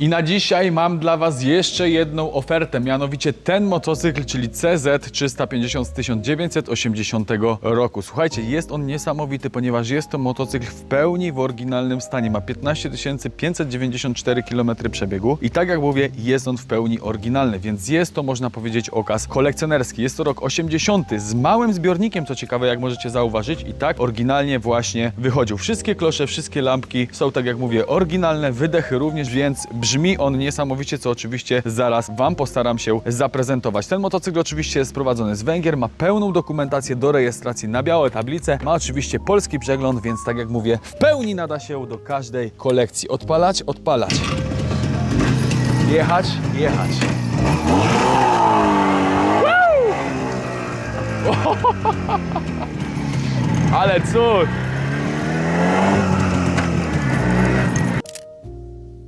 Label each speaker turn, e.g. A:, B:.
A: I na dzisiaj mam dla Was jeszcze jedną ofertę, mianowicie ten motocykl, czyli CZ350 z 1980 roku. Słuchajcie, jest on niesamowity, ponieważ jest to motocykl w pełni w oryginalnym stanie. Ma 15 594 km przebiegu i tak jak mówię, jest on w pełni oryginalny, więc jest to, można powiedzieć, okaz kolekcjonerski. Jest to rok 80 z małym zbiornikiem, co ciekawe, jak możecie zauważyć i tak oryginalnie właśnie wychodził. Wszystkie klosze, wszystkie lampki są, tak jak mówię, oryginalne, wydechy również, więc brzmi on niesamowicie, co oczywiście zaraz Wam postaram się zaprezentować. Ten motocykl oczywiście jest sprowadzony z Węgier, ma pełną dokumentację do rejestracji na białe tablice, ma oczywiście polski przegląd, więc tak jak mówię, w pełni nada się do każdej kolekcji. Odpalać, odpalać. Jechać, jechać. Ale cud!